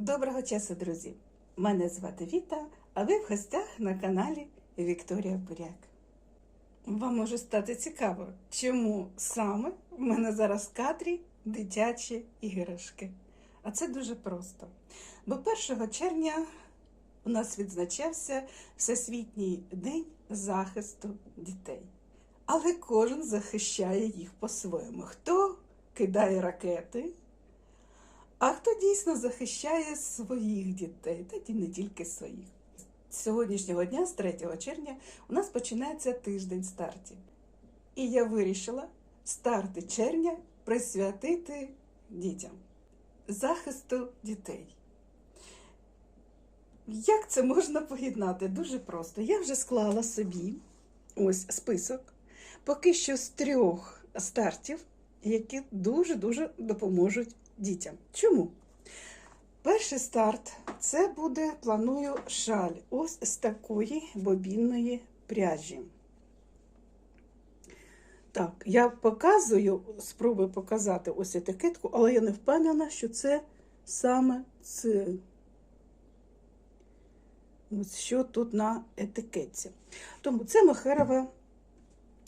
Доброго часу, друзі! Мене звати Віта, а ви в гостях на каналі Вікторія Буряк. Вам може стати цікаво, чому саме в мене зараз в кадрі дитячі іграшки. А це дуже просто. Бо 1 червня у нас відзначався Всесвітній день захисту дітей. Але кожен захищає їх по-своєму. Хто кидає ракети, а хто дійсно захищає своїх дітей, та не тільки своїх. З сьогоднішнього дня, з 3 червня, у нас починається тиждень стартів. І я вирішила старти червня присвятити дітям, захисту дітей. Як це можна поєднати? Дуже просто. Я вже склала собі ось список поки що з трьох стартів, які дуже-дуже допоможуть дітям. Чому? Перший старт це буде, планую, шаль ось з такої бобінної пряжі. Так, я показую, спробую показати ось етикетку, але я не впевнена, що це саме це. Ось що тут на етикетці. Тому це махерова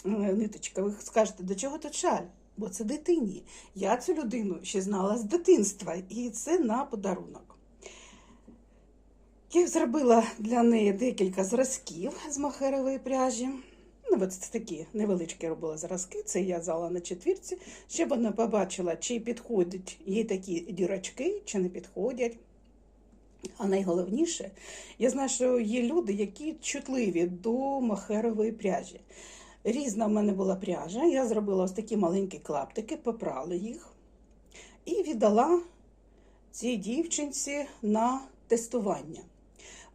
е, ниточка. Ви скажете, до чого тут шаль? Бо це дитині. Я цю людину ще знала з дитинства, і це на подарунок. Я зробила для неї декілька зразків з махерової пряжі. Ну, от такі невеличкі робила зразки, це я взяла на четвірці, щоб вона побачила, чи підходять їй такі дірочки, чи не підходять. А найголовніше, я знаю, що є люди, які чутливі до махерової пряжі. Різна в мене була пряжа. Я зробила ось такі маленькі клаптики, попрала їх і віддала цій дівчинці на тестування.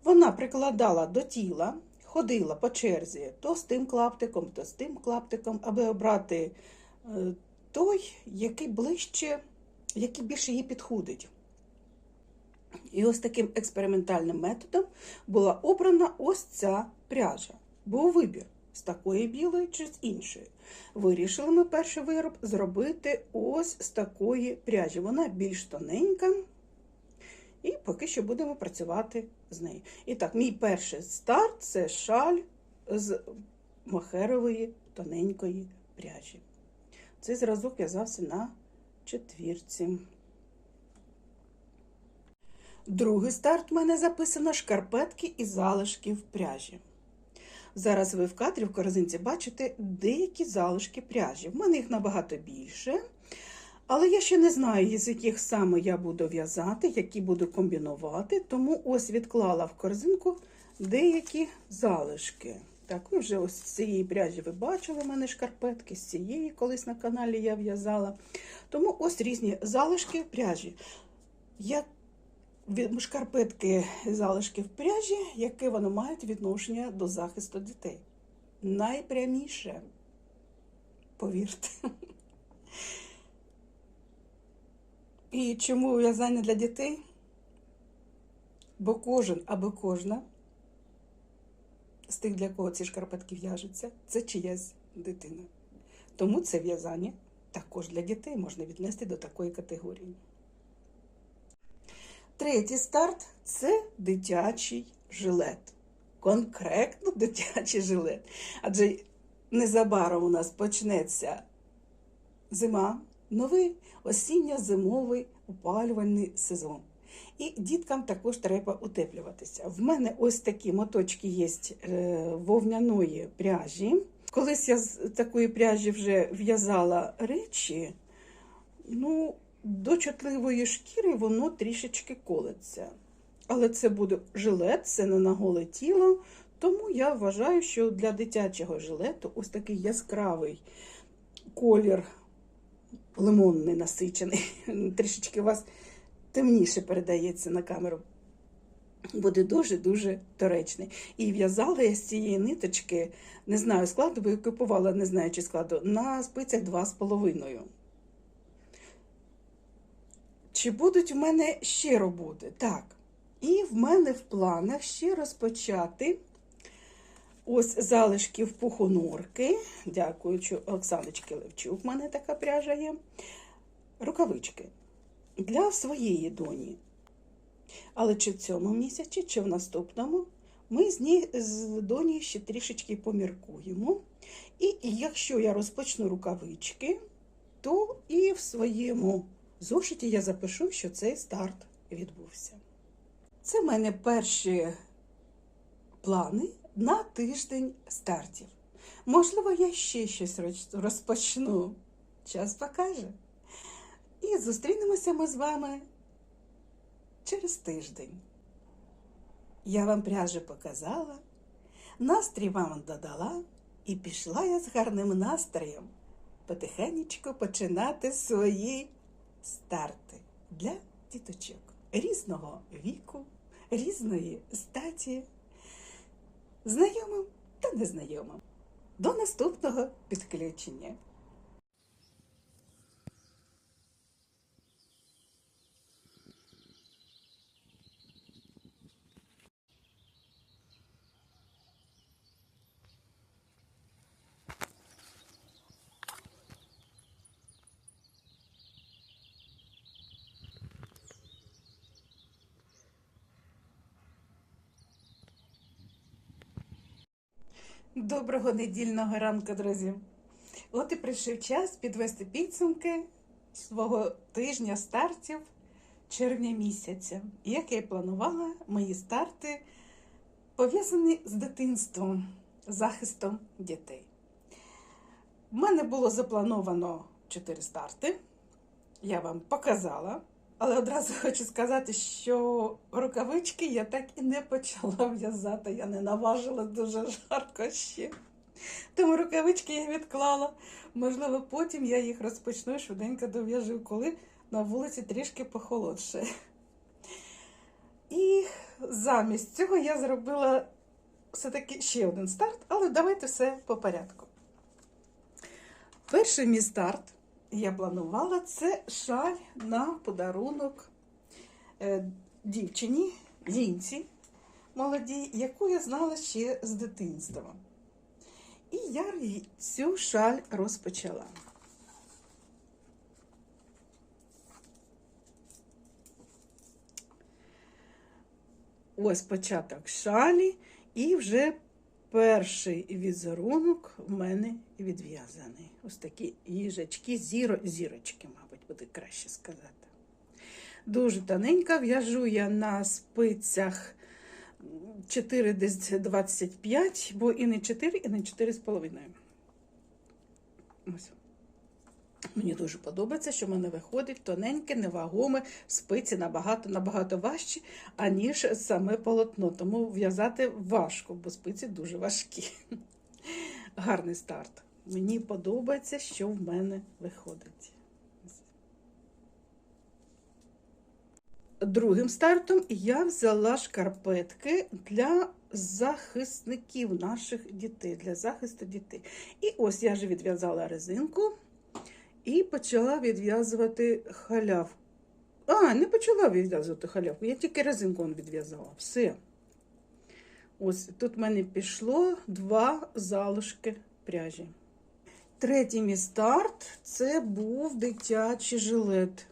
Вона прикладала до тіла, ходила по черзі то з тим клаптиком, то з тим клаптиком, аби обрати е, той, який ближче, який більше їй підходить. І ось таким експериментальним методом була обрана ось ця пряжа. Був вибір з такої білої чи з іншої. Вирішили ми перший вироб зробити ось з такої пряжі. Вона більш тоненька, і поки що будемо працювати з нею. І так, мій перший старт це шаль з махерової тоненької пряжі. Цей зразок в'язався на четвірці. Другий старт в мене записано шкарпетки і залишки в пряжі. Зараз ви в кадрі в корзинці бачите деякі залишки пряжі. В мене їх набагато більше. Але я ще не знаю, з яких саме я буду в'язати, які буду комбінувати, тому ось відклала в корзинку деякі залишки. Так, ви вже ось з цієї пряжі ви бачили в мене шкарпетки, з цієї колись на каналі я в'язала. Тому ось різні залишки пряжі. Як шкарпетки залишки в пряжі, яке вони мають відношення до захисту дітей. Найпряміше, повірте. І чому в'язання для дітей? Бо кожен або кожна з тих, для кого ці шкарпетки в'яжуться, це чиясь дитина. Тому це в'язання також для дітей можна віднести до такої категорії. Третій старт це дитячий жилет. Конкретно дитячий жилет. Адже незабаром у нас почнеться зима, новий осінньо-зимовий опалювальний сезон. І діткам також треба утеплюватися. В мене ось такі моточки є вовняної пряжі. Колись я з такої пряжі вже в'язала речі, ну, до чутливої шкіри воно трішечки колеться. Але це буде жилет, це не на голе тіло. Тому я вважаю, що для дитячого жилету ось такий яскравий колір лимонний насичений, трішечки у вас темніше передається на камеру. Буде дуже-дуже доречний. І в'язала я з цієї ниточки, не знаю складу, бо я купувала, не знаю, чи складу, на спицях 2,5. Чи будуть в мене ще роботи? Так. І в мене в планах ще розпочати ось залишків пухонорки. Дякуючи Оксаночки Левчук, в мене така пряжа є. Рукавички для своєї доні. Але чи в цьому місяці, чи в наступному, ми з ній з доні ще трішечки поміркуємо. І якщо я розпочну рукавички, то і в своєму зошиті я запишу, що цей старт відбувся. Це в мене перші плани на тиждень стартів. Можливо, я ще щось розпочну. Час покаже. І зустрінемося ми з вами через тиждень. Я вам пряжу показала, настрій вам додала, і пішла я з гарним настроєм потихенечку починати свої старти для діточок різного віку, різної статі, знайомим та незнайомим. До наступного підключення. Доброго недільного ранку, друзі! От і прийшов час підвести підсумки свого тижня стартів червня місяця. Як я і планувала, мої старти пов'язані з дитинством, захистом дітей. У мене було заплановано 4 старти. Я вам показала. Але одразу хочу сказати, що рукавички я так і не почала в'язати. Я не наважила дуже жарко ще. Тому рукавички я відклала. Можливо, потім я їх розпочну і швиденько дов'яжу, коли на вулиці трішки похолодше. І замість цього я зробила все-таки ще один старт, але давайте все по порядку. Перший мій старт я планувала це шаль на подарунок е, дівчині, жінці молодій, яку я знала ще з дитинства. І я цю шаль розпочала. Ось початок шалі, і вже перший візерунок в мене відв'язаний. Ось такі їжачки, зіро, зірочки, мабуть, буде краще сказати. Дуже тоненько в'яжу я на спицях 4 десь 25, бо і не 4, і не 4,5. Ось. Мені дуже подобається, що в мене виходить тоненьке, невагоме, спиці набагато набагато важчі, аніж саме полотно. Тому в'язати важко, бо спиці дуже важкі. Гарний старт. Мені подобається, що в мене виходить. Другим стартом я взяла шкарпетки для захисників наших дітей, для захисту дітей. І ось я вже відв'язала резинку. І почала відв'язувати халявку. А, не почала відв'язувати халявку, я тільки резинку відв'язала. Все. Ось тут в мене пішло два залишки пряжі. Третій мій старт це був дитячий жилет.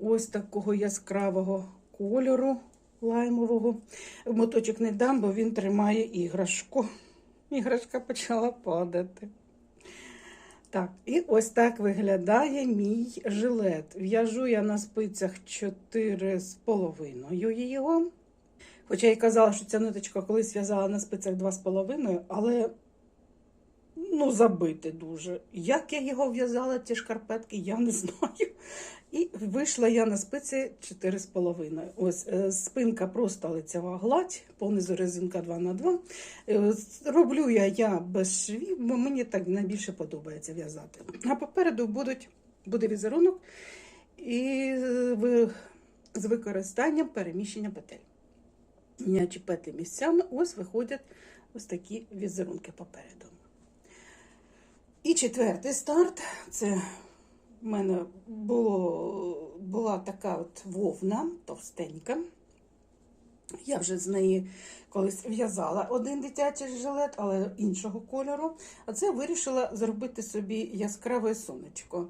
Ось такого яскравого кольору лаймового. Моточок не дам, бо він тримає іграшку. Іграшка почала падати. Так, і ось так виглядає мій жилет. В'яжу я на спицях 4,5 його. Хоча я й казала, що ця ниточка колись в'язала на спицях 2,5, але ну, забити дуже. Як я його в'язала, ті шкарпетки, я не знаю. І вийшла я на спиці 4,5. Ось е, спинка просто лицева гладь, понизу резинка 2х2. Е, Роблю я я без швів, бо мені так найбільше подобається в'язати. А попереду будуть, буде візерунок і ви- з використанням переміщення петель. Міняючи петлі місцями, ось виходять ось такі візерунки попереду. І четвертий старт це в мене було, була така от вовна товстенька. Я вже з неї колись в'язала один дитячий жилет, але іншого кольору. А це вирішила зробити собі яскраве сонечко.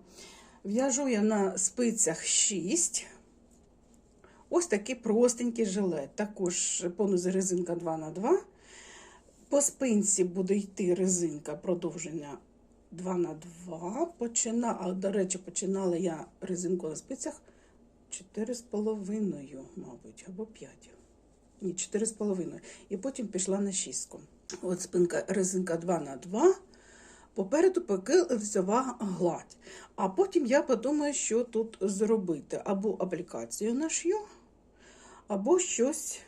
В'яжу я на спицях 6. ось такий простенький жилет. Також понузи резинка 2х2. По спинці буде йти резинка продовження 2х2. Почина... А, до речі, починала я резинку на спицях 4,5, мабуть, або 5. Ні, 4,5. І потім пішла на 6. От спинка резинка 2х2. Попереду поки лицьова гладь. А потім я подумаю, що тут зробити. Або аплікацію нашью, або щось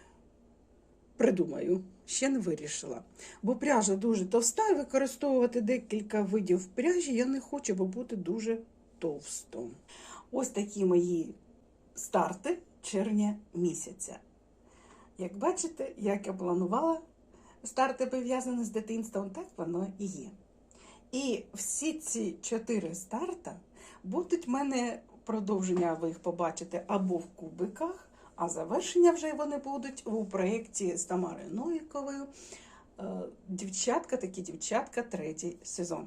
придумаю. Ще не вирішила. Бо пряжа дуже товста, і використовувати декілька видів пряжі я не хочу, бо буде дуже товсто. Ось такі мої старти червня місяця. Як бачите, як я планувала старти пов'язані з дитинством, так воно і є. І всі ці чотири старта будуть в мене продовження, ви їх побачите або в кубиках, а завершення вже вони будуть у проєкті з Тамарою Новіковою. Е, Дівчатка, такі дівчатка, третій сезон.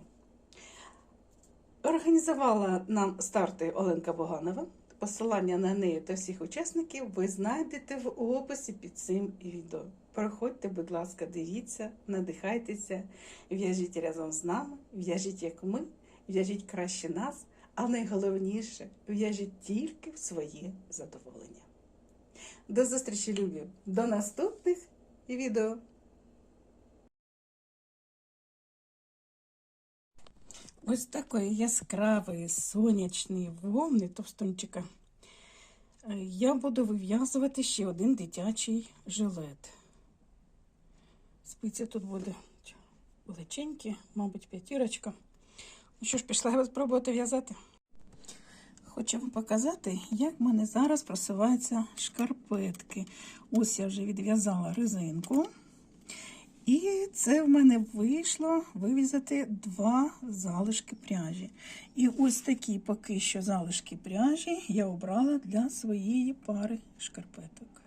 Організувала нам старти Оленка Боганова. Посилання на неї та всіх учасників ви знайдете в описі під цим відео. Проходьте, будь ласка, дивіться, надихайтеся, в'яжіть разом з нами, в'яжіть як ми, в'яжіть краще нас, а найголовніше в'яжіть тільки в своє задоволення. До зустрічі, любі! До наступних відео! Ось такої яскравої сонячної вовни товстончика е, я буду вив'язувати ще один дитячий жилет. Спиці тут буде величенькі, мабуть, п'ятірочка. Ну що ж, пішла я спробувати в'язати. Хочу вам показати, як в мене зараз просуваються шкарпетки. Ось я вже відв'язала резинку. І це в мене вийшло вивізати два залишки пряжі. І ось такі поки що залишки пряжі я обрала для своєї пари шкарпеток.